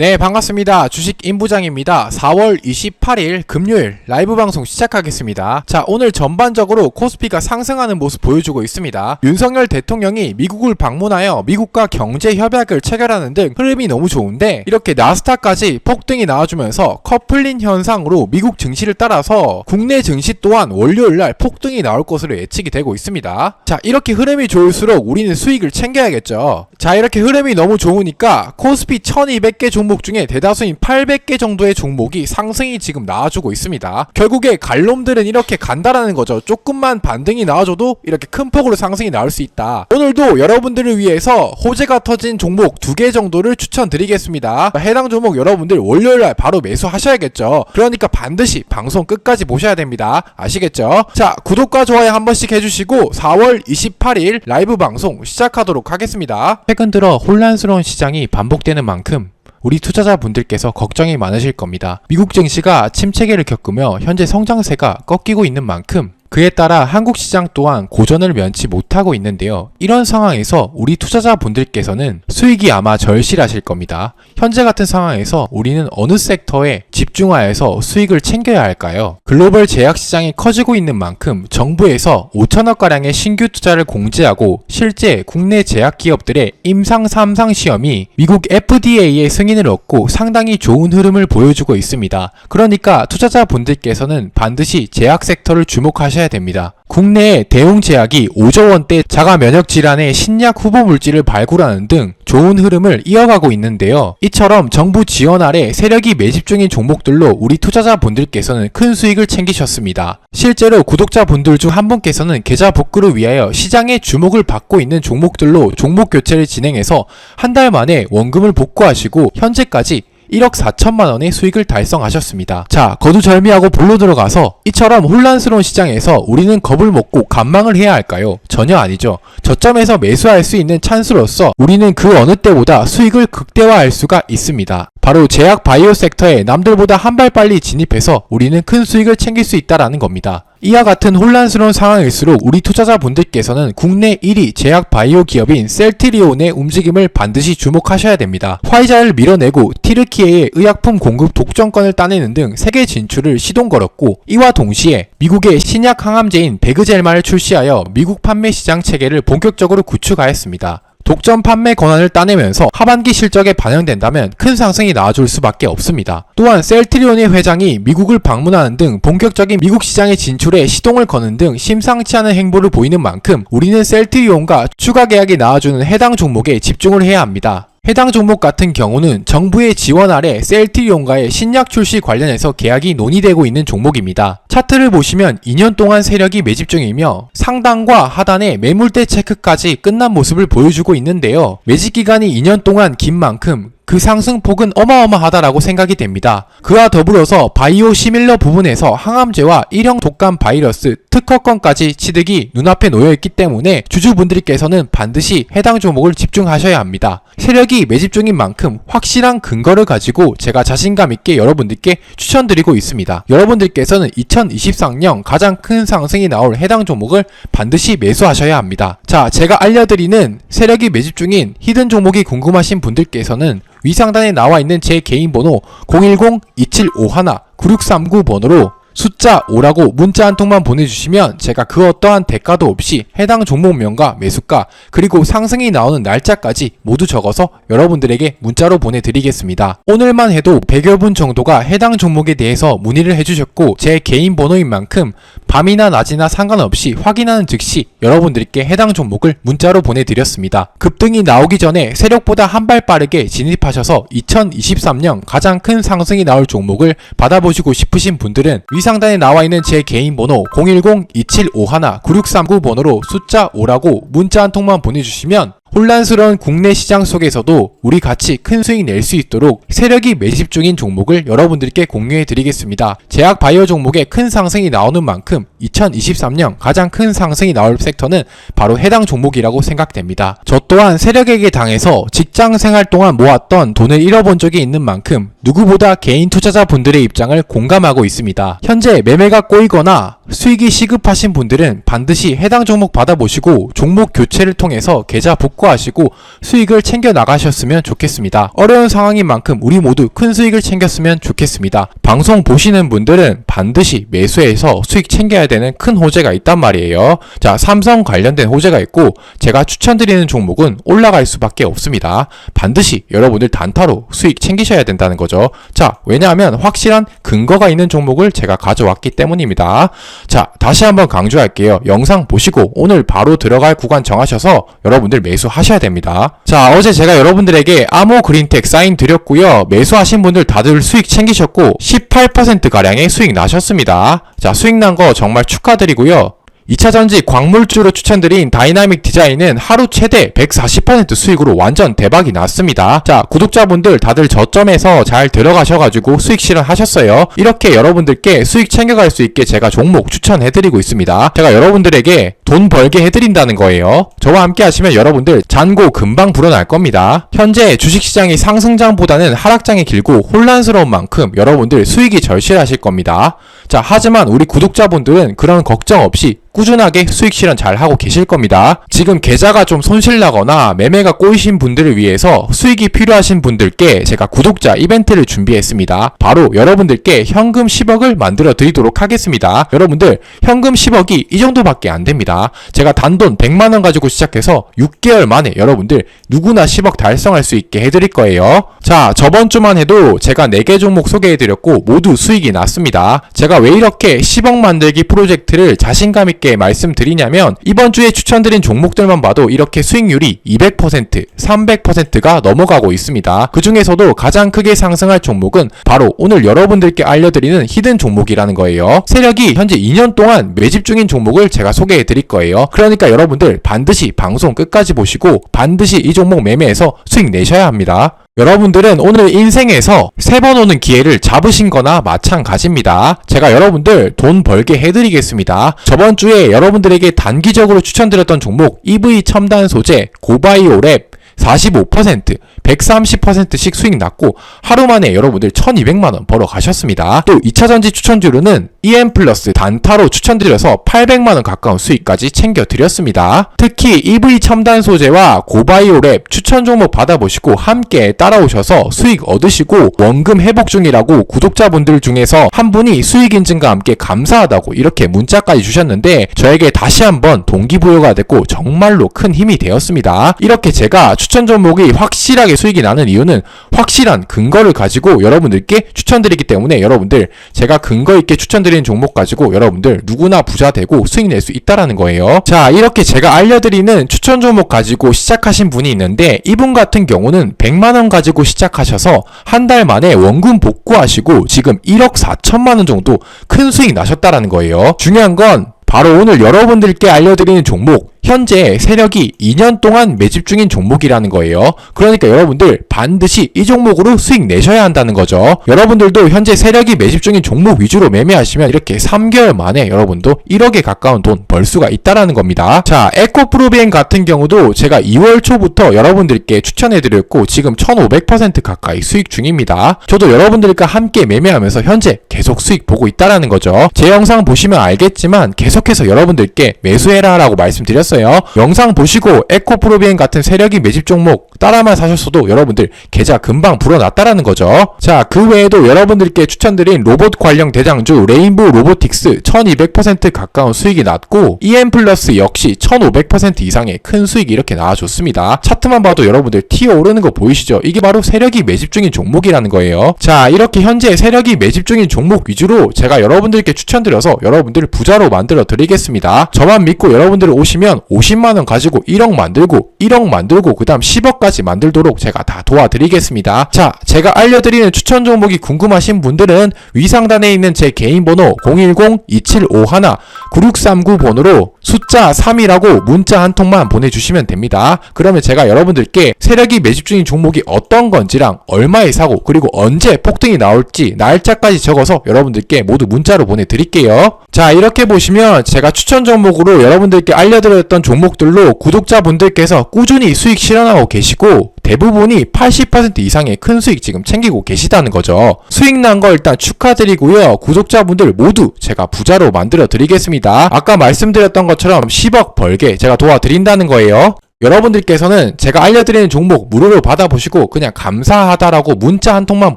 네, 반갑습니다. 주식 임부장입니다. 4월 28일 금요일 라이브 방송 시작하겠습니다. 자, 오늘 전반적으로 코스피가 상승하는 모습 보여주고 있습니다. 윤석열 대통령이 미국을 방문하여 미국과 경제 협약을 체결하는 등 흐름이 너무 좋은데 이렇게 나스닥까지 폭등이 나와주면서 커플링 현상으로 미국 증시를 따라서 국내 증시 또한 월요일 날 폭등이 나올 것으로 예측이 되고 있습니다. 자, 이렇게 흐름이 좋을수록 우리는 수익을 챙겨야겠죠. 자, 이렇게 흐름이 너무 좋으니까 코스피 1200개 종목 중에 대다수인 800개 정도의 종목이 상승이 지금 나와주고 있습니다. 결국에 갈놈들은 이렇게 간다라는 거죠. 조금만 반등이 나와줘도 이렇게 큰 폭으로 상승이 나올 수 있다. 오늘도 여러분들을 위해서 호재가 터진 종목 두개 정도를 추천드리겠습니다. 해당 종목 여러분들 월요일날 바로 매수하셔야겠죠. 그러니까 반드시 방송 끝까지 보셔야 됩니다. 아시겠죠? 자, 구독과 좋아요 한 번씩 해주시고 4월 28일 라이브 방송 시작하도록 하겠습니다. 최근 들어 혼란스러운 시장이 반복되는 만큼 우리 투자자분들께서 걱정이 많으실 겁니다. 미국 증시가 침체기를 겪으며 현재 성장세가 꺾이고 있는 만큼 그에 따라 한국 시장 또한 고전을 면치 못하고 있는데요. 이런 상황에서 우리 투자자분들께서는 수익이 아마 절실하실 겁니다. 현재 같은 상황에서 우리는 어느 섹터에 집중하여서 수익을 챙겨야 할까요? 글로벌 제약 시장이 커지고 있는 만큼 정부에서 5천억 가량의 신규 투자를 공지하고 실제 국내 제약 기업들의 임상 3상 시험이 미국 FDA의 승인을 얻고 상당히 좋은 흐름을 보여주고 있습니다. 그러니까 투자자분들께서는 반드시 제약 섹터를 주목하셔야 됩니다. 국내에 대웅 제약이 5조 원대 자가 면역 질환의 신약 후보 물질을 발굴하는 등 좋은 흐름을 이어가고 있는데요. 이처럼 정부 지원 아래 세력이 매집 중인 종목들로 우리 투자자분들께서는 큰 수익을 챙기셨습니다. 실제로 구독자분들 중 한 분께서는 계좌 복구를 위하여 시장의 주목을 받고 있는 종목들로 종목 교체를 진행해서 한 달 만에 원금을 복구하시고 현재까지 1억 4천만 원의 수익을 달성하셨습니다. 자, 거두절미하고 볼로 들어가서 이처럼 혼란스러운 시장에서 우리는 겁을 먹고 감망을 해야 할까요? 전혀 아니죠. 저점에서 매수할 수 있는 찬스로서 우리는 그 어느 때보다 수익을 극대화할 수가 있습니다. 바로 제약 바이오 섹터에 남들보다 한 발 빨리 진입해서 우리는 큰 수익을 챙길 수 있다라는 겁니다. 이와 같은 혼란스러운 상황일수록 우리 투자자분들께서는 국내 1위 제약 바이오 기업인 셀트리온의 움직임을 반드시 주목하셔야 됩니다. 화이자를 밀어내고 티르키에의 의약품 공급 독점권을 따내는 등 세계 진출을 시동 걸었고 이와 동시에 미국의 신약 항암제인 베그젤마를 출시하여 미국 판매 시장 체계를 본격적으로 구축하였습니다. 독점 판매 권한을 따내면서 하반기 실적에 반영된다면 큰 상승이 나와줄 수밖에 없습니다. 또한 셀트리온의 회장이 미국을 방문하는 등 본격적인 미국 시장의 진출에 시동을 거는 등 심상치 않은 행보를 보이는 만큼 우리는 셀트리온과 추가 계약이 나와주는 해당 종목에 집중을 해야 합니다. 해당 종목 같은 경우는 정부의 지원 아래 셀트리온과의 신약 출시 관련해서 계약이 논의되고 있는 종목입니다. 차트를 보시면 2년 동안 세력이 매집 중이며 상단과 하단의 매물대 체크까지 끝난 모습을 보여주고 있는데요. 매집 기간이 2년 동안 긴 만큼 그 상승폭은 어마어마하다라고 생각이 됩니다. 그와 더불어서 바이오 시밀러 부분에서 항암제와 일형 독감 바이러스 특허권까지 취득이 눈앞에 놓여 있기 때문에 주주분들께서는 반드시 해당 종목을 집중하셔야 합니다. 세력이 매집 중인 만큼 확실한 근거를 가지고 제가 자신감 있게 여러분들께 추천드리고 있습니다. 여러분들께서는 2023년 가장 큰 상승이 나올 해당 종목을 반드시 매수하셔야 합니다. 자, 제가 알려드리는 세력이 매집 중인 히든 종목이 궁금하신 분들께서는 위상단에 나와 있는 제 개인 번호 010-2751-9639 번호로 숫자 5라고 문자 한 통만 보내주시면 제가 그 어떠한 대가도 없이 해당 종목명과 매수가 그리고 상승이 나오는 날짜까지 모두 적어서 여러분들에게 문자로 보내드리겠습니다. 오늘만 해도 100여 분 정도가 해당 종목에 대해서 문의를 해주셨고 제 개인 번호인 만큼 밤이나 낮이나 상관없이 확인하는 즉시 여러분들께 해당 종목을 문자로 보내드렸습니다. 급등이 나오기 전에 세력보다 한 발 빠르게 진입하셔서 2023년 가장 큰 상승이 나올 종목을 받아보시고 싶으신 분들은 위상단에 나와 있는 제 개인 번호 010-2751-9639 번호로 숫자 5라고 문자 한 통만 보내주시면 혼란스러운 국내 시장 속에서도 우리 같이 큰 수익 낼 수 있도록 세력이 매집 중인 종목을 여러분들께 공유해 드리겠습니다. 제약 바이오 종목에 큰 상승이 나오는 만큼 2023년 가장 큰 상승이 나올 섹터는 바로 해당 종목이라고 생각됩니다. 저 또한 세력에게 당해서 직장 생활 동안 모았던 돈을 잃어본 적이 있는 만큼 누구보다 개인 투자자분들의 입장을 공감하고 있습니다. 현재 매매가 꼬이거나 수익이 시급하신 분들은 반드시 해당 종목 받아보시고 종목 교체를 통해서 계좌 복구하시고 수익을 챙겨 나가셨으면 좋겠습니다. 어려운 상황인 만큼 우리 모두 큰 수익을 챙겼으면 좋겠습니다. 방송 보시는 분들은 반드시 매수해서 수익 챙겨야 되는 큰 호재가 있단 말이에요. 자, 삼성 관련된 호재가 있고 제가 추천드리는 종목은 올라갈 수밖에 없습니다. 반드시 여러분들 단타로 수익 챙기셔야 된다는 거죠. 자, 왜냐하면 확실한 근거가 있는 종목을 제가 가져왔기 때문입니다. 자, 다시 한번 강조할게요. 영상 보시고 오늘 바로 들어갈 구간 정하셔서 여러분들 매수하셔야 됩니다. 자, 어제 제가 여러분들에게 아모 그린텍 사인 드렸고요. 매수하신 분들 다들 수익 챙기셨고 18%가량의 수익 나셨습니다. 자, 수익 난 거 정말 축하드리고요. 2차 전지 광물주로 추천드린 다이나믹 디자인은 하루 최대 140% 수익으로 완전 대박이 났습니다. 자, 구독자분들 다들 저점에서 잘 들어가셔가지고 수익 실현하셨어요. 이렇게 여러분들께 수익 챙겨갈 수 있게 제가 종목 추천해드리고 있습니다. 제가 여러분들에게 돈 벌게 해드린다는 거예요. 저와 함께 하시면 여러분들 잔고 금방 불어날 겁니다. 현재 주식시장이 상승장보다는 하락장이 길고 혼란스러운 만큼 여러분들 수익이 절실하실 겁니다. 자, 하지만 우리 구독자분들은 그런 걱정 없이 꾸준하게 수익 실현 잘 하고 계실 겁니다. 지금 계좌가 좀 손실나거나 매매가 꼬이신 분들을 위해서 수익이 필요하신 분들께 제가 구독자 이벤트를 준비했습니다. 바로 여러분들께 현금 10억을 만들어 드리도록 하겠습니다. 여러분들 현금 10억이 이 정도밖에 안 됩니다. 제가 단돈 100만 원 가지고 시작해서 6개월 만에 여러분들 누구나 10억 달성할 수 있게 해드릴 거예요. 자, 저번 주만 해도 제가 4개 종목 소개해드렸고 모두 수익이 났습니다. 제가 왜 이렇게 10억 만들기 프로젝트를 자신감 있게 말씀드리냐면 이번 주에 추천드린 종목들만 봐도 이렇게 수익률이 200%, 300%가 넘어가고 있습니다. 그 중에서도 가장 크게 상승할 종목은 바로 오늘 여러분들께 알려드리는 히든 종목이라는 거예요. 세력이 현재 2년 동안 매집 중인 종목을 제가 소개해 드릴 거예요. 그러니까 여러분들 반드시 방송 끝까지 보시고 반드시 이 종목 매매해서 수익 내셔야 합니다. 여러분들은 오늘 인생에서 세 번 오는 기회를 잡으신 거나 마찬가지입니다. 제가 여러분들 돈 벌게 해드리겠습니다. 저번 주에 여러분들에게 단기적으로 추천드렸던 종목 EV 첨단 소재 고바이오랩 45%, 130%씩 수익 났고 하루 만에 여러분들 1200만 원 벌어 가셨습니다. 또 2차 전지 추천주로는 EM 플러스 단타로 추천드려서 800만 원 가까운 수익까지 챙겨 드렸습니다. 특히 EV 첨단 소재와 고바이오랩 추천 종목 받아보시고 함께 따라오셔서 수익 얻으시고 원금 회복 중이라고 구독자분들 중에서 한 분이 수익 인증과 함께 감사하다고 이렇게 문자까지 주셨는데 저에게 다시 한번 동기부여가 됐고 정말로 큰 힘이 되었습니다. 이렇게 제가 추천 종목이 확실하게 수익이 나는 이유는 확실한 근거를 가지고 여러분들께 추천드리기 때문에 여러분들 제가 근거 있게 추천드리는 종목 가지고 여러분들 누구나 부자 되고 수익 낼 수 있다라는 거예요. 자, 이렇게 제가 알려드리는 추천 종목 가지고 시작하신 분이 있는데 이분 같은 경우는 100만 원 가지고 시작하셔서 한 달 만에 원금 복구하시고 지금 1억 4천만 원 정도 큰 수익 나셨다라는 거예요. 중요한 건 바로 오늘 여러분들께 알려드리는 종목 현재 세력이 2년 동안 매집 중인 종목이라는 거예요. 그러니까 여러분들 반드시 이 종목으로 수익 내셔야 한다는 거죠. 여러분들도 현재 세력이 매집 중인 종목 위주로 매매하시면 이렇게 3개월 만에 여러분도 1억에 가까운 돈 벌 수가 있다라는 겁니다. 자, 에코프로비엔 같은 경우도 제가 2월 초부터 여러분들께 추천해드렸고 지금 1500% 가까이 수익 중입니다. 저도 여러분들과 함께 매매하면서 현재 계속 수익 보고 있다라는 거죠. 제 영상 보시면 알겠지만 계속해서 여러분들께 매수해라 라고 말씀드렸어요. 영상 보시고 에코프로비엔 같은 세력이 매집 종목 따라만 사셨어도 여러분들 계좌 금방 불어났다라는 거죠. 자, 그 외에도 여러분들께 추천드린 로봇 관련 대장주 레인보우 로보틱스 1200% 가까운 수익이 났고 EM 플러스 역시 1500% 이상의 큰 수익이 이렇게 나와줬습니다. 차트만 봐도 여러분들 튀어 오르는 거 보이시죠? 이게 바로 세력이 매집 중인 종목이라는 거예요. 자, 이렇게 현재 세력이 매집 중인 종목 위주로 제가 여러분들께 추천드려서 여러분들을 부자로 만들어 드리겠습니다. 저만 믿고 여러분들 오시면 50만원 가지고 1억 만들고 1억 만들고 그 다음 10억까지 만들도록 제가 다 도와드리겠습니다. 자, 제가 알려드리는 추천 종목이 궁금하신 분들은 위 상단에 있는 제 개인 번호 010-2751-9639번으로 숫자 3이라고 문자 한 통만 보내주시면 됩니다. 그러면 제가 여러분들께 세력이 매집 중인 종목이 어떤 건지랑 얼마에 사고 그리고 언제 폭등이 나올지 날짜까지 적어서 여러분들께 모두 문자로 보내드릴게요. 자 이렇게 보시면 제가 추천 종목으로 여러분들께 알려드렸던 종목들로 구독자분들께서 꾸준히 수익 실현하고 계시고 대부분이 80% 이상의 큰 수익 지금 챙기고 계시다는 거죠. 수익 난 거 일단 축하드리고요. 구독자분들 모두 제가 부자로 만들어 드리겠습니다. 아까 말씀드렸던 것처럼 10억 벌게 제가 도와드린다는 거예요. 여러분들께서는 제가 알려드리는 종목 무료로 받아보시고 그냥 감사하다라고 문자 한 통만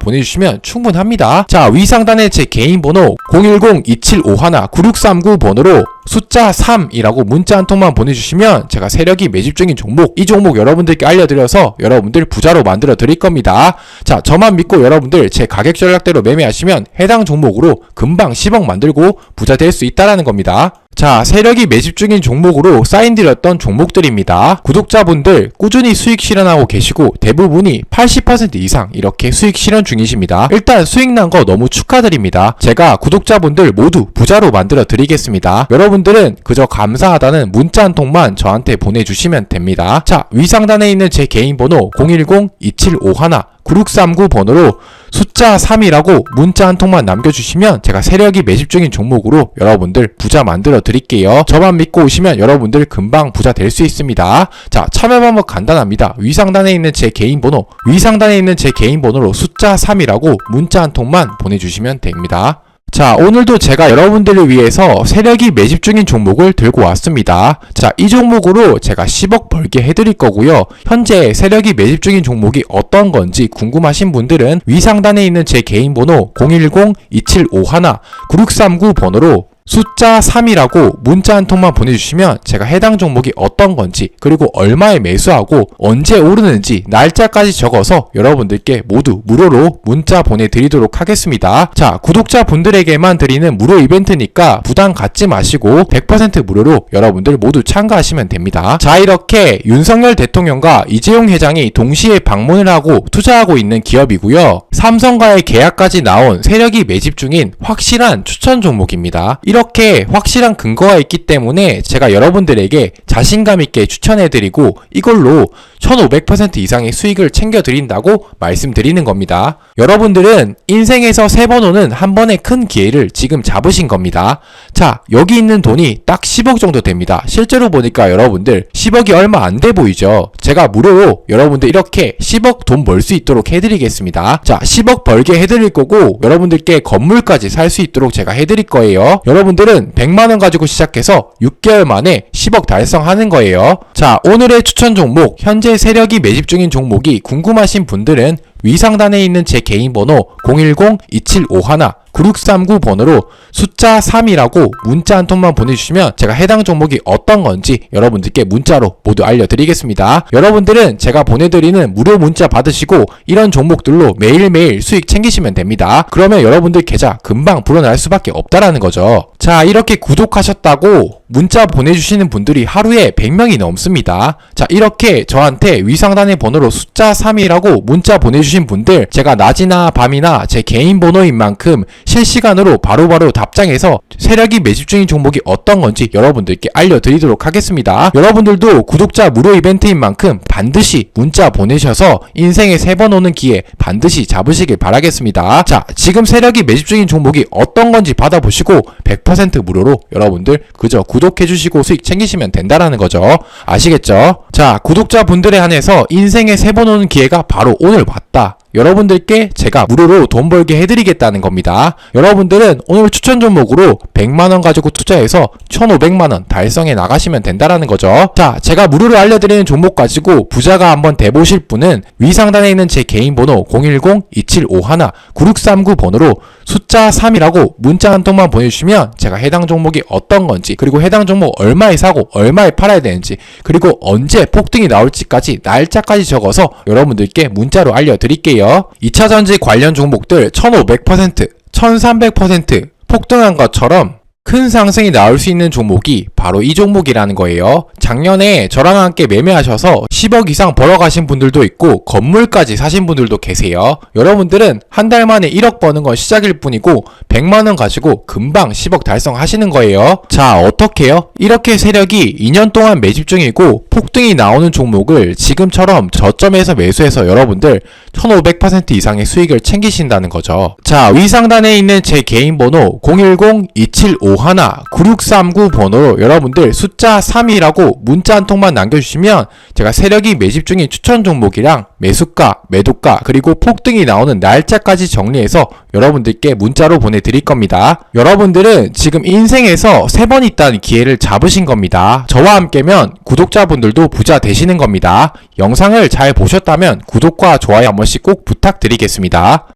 보내주시면 충분합니다. 자 위 상단의 제 개인 번호 010-2751-9639 번호로 숫자 3이라고 문자 한 통만 보내주시면 제가 세력이 매집 중인 종목 이 종목 여러분들께 알려드려서 여러분들 부자로 만들어 드릴 겁니다. 자 저만 믿고 여러분들 제 가격 전략대로 매매하시면 해당 종목으로 금방 10억 만들고 부자 될 수 있다라는 겁니다. 자, 세력이 매집 중인 종목으로 사인드렸던 종목들입니다. 구독자분들 꾸준히 수익 실현하고 계시고 대부분이 80% 이상 이렇게 수익 실현 중이십니다. 일단 수익 난 거 너무 축하드립니다. 제가 구독자분들 모두 부자로 만들어 드리겠습니다. 여러분들은 그저 감사하다는 문자 한 통만 저한테 보내주시면 됩니다. 자, 위상단에 있는 제 개인 번호 010-2751 9639 번호로 숫자 3이라고 문자 한 통만 남겨주시면 제가 세력이 매집 중인 종목으로 여러분들 부자 만들어 드릴게요. 저만 믿고 오시면 여러분들 금방 부자 될 수 있습니다. 자, 참여 방법 간단합니다. 위상단에 있는 제 개인 번호, 위상단에 있는 제 개인 번호로 숫자 3이라고 문자 한 통만 보내주시면 됩니다. 자, 오늘도 제가 여러분들을 위해서 세력이 매집 중인 종목을 들고 왔습니다. 자, 이 종목으로 제가 10억 벌게 해드릴 거고요. 현재 세력이 매집 중인 종목이 어떤 건지 궁금하신 분들은 위상단에 있는 제 개인 번호 010-2751-9639 번호로 숫자 3이라고 문자 한 통만 보내주시면 제가 해당 종목이 어떤 건지 그리고 얼마에 매수하고 언제 오르는지 날짜까지 적어서 여러분들께 모두 무료로 문자 보내드리도록 하겠습니다. 자 구독자분들에게만 드리는 무료 이벤트니까 부담 갖지 마시고 100% 무료로 여러분들 모두 참가하시면 됩니다. 자 이렇게 윤석열 대통령과 이재용 회장이 동시에 방문을 하고 투자하고 있는 기업이고요. 삼성과의 계약까지 나온 세력이 매집 중인 확실한 추천 종목입니다. 이렇게 확실한 근거가 있기 때문에 제가 여러분들에게 자신감 있게 추천해드리고 이걸로 1500% 이상의 수익을 챙겨드린다고 말씀드리는 겁니다. 여러분들은 인생에서 세 번 오는 한 번의 큰 기회를 지금 잡으신 겁니다. 자, 여기 있는 돈이 딱 10억 정도 됩니다. 실제로 보니까 여러분들 10억이 얼마 안 돼 보이죠? 제가 무료로 여러분들 이렇게 10억 돈 벌 수 있도록 해드리겠습니다. 자, 10억 벌게 해드릴 거고 여러분들께 건물까지 살 수 있도록 제가 해드릴 거예요. 여러분들은 100만원 가지고 시작해서 6개월 만에 10억 달성하는 거예요. 자, 오늘의 추천 종목, 현재 세력이 매집 중인 종목이 궁금하신 분들은 위상단에 있는 제 개인 번호 010-2751 9639 번호로 숫자 3이라고 문자 한 통만 보내주시면 제가 해당 종목이 어떤 건지 여러분들께 문자로 모두 알려드리겠습니다. 여러분들은 제가 보내드리는 무료 문자 받으시고 이런 종목들로 매일매일 수익 챙기시면 됩니다. 그러면 여러분들 계좌 금방 불어날 수밖에 없다라는 거죠. 자 이렇게 구독하셨다고 문자 보내주시는 분들이 하루에 100명이 넘습니다. 자 이렇게 저한테 위상단의 번호로 숫자 3이라고 문자 보내주신 분들 제가 낮이나 밤이나 제 개인 번호인 만큼 실시간으로 바로바로 답장해서 세력이 매집 중인 종목이 어떤 건지 여러분들께 알려드리도록 하겠습니다. 여러분들도 구독자 무료 이벤트인 만큼 반드시 문자 보내셔서 인생에 세 번 오는 기회 반드시 잡으시길 바라겠습니다. 자, 지금 세력이 매집 중인 종목이 어떤 건지 받아보시고 100% 무료로 여러분들 그저 구독해주시고 수익 챙기시면 된다라는 거죠. 아시겠죠? 자, 구독자분들에 한해서 인생에 세 번 오는 기회가 바로 오늘 왔다. 여러분들께 제가 무료로 돈 벌게 해드리겠다는 겁니다. 여러분들은 오늘 추천 종목으로 100만원 가지고 투자해서 1500만원 달성해 나가시면 된다라는 거죠. 자, 제가 무료로 알려드리는 종목 가지고 부자가 한번 돼보실 분은 위상단에 있는 제 개인 번호 010-2751-9639 번호로 숫자 3이라고 문자 한 통만 보내주시면 제가 해당 종목이 어떤 건지 그리고 해당 종목 얼마에 사고 얼마에 팔아야 되는지 그리고 언제 폭등이 나올지까지 날짜까지 적어서 여러분들께 문자로 알려드릴게요. 2차 전지 관련 종목들 1500%, 1300% 폭등한 것처럼 큰 상승이 나올 수 있는 종목이 바로 이 종목이라는 거예요. 작년에 저랑 함께 매매하셔서 10억 이상 벌어가신 분들도 있고 건물까지 사신 분들도 계세요. 여러분들은 한 달 만에 1억 버는 건 시작일 뿐이고 100만 원 가지고 금방 10억 달성하시는 거예요. 자, 어떻게요? 이렇게 세력이 2년 동안 매집 중이고 폭등이 나오는 종목을 지금처럼 저점에서 매수해서 여러분들 1500% 이상의 수익을 챙기신다는 거죠. 자, 위 상단에 있는 제 개인 번호 010-2751-9639 번호로 여러분들 숫자 3이라고 문자 한 통만 남겨주시면 제가 세력이 매집 중인 추천 종목이랑 매수가, 매도가, 그리고 폭 등이 나오는 날짜까지 정리해서 여러분들께 문자로 보내드릴 겁니다. 여러분들은 지금 인생에서 세 번 있다는 기회를 잡으신 겁니다. 저와 함께면 구독자분들도 부자 되시는 겁니다. 영상을 잘 보셨다면 구독과 좋아요 한 번씩 꼭 부탁드리겠습니다.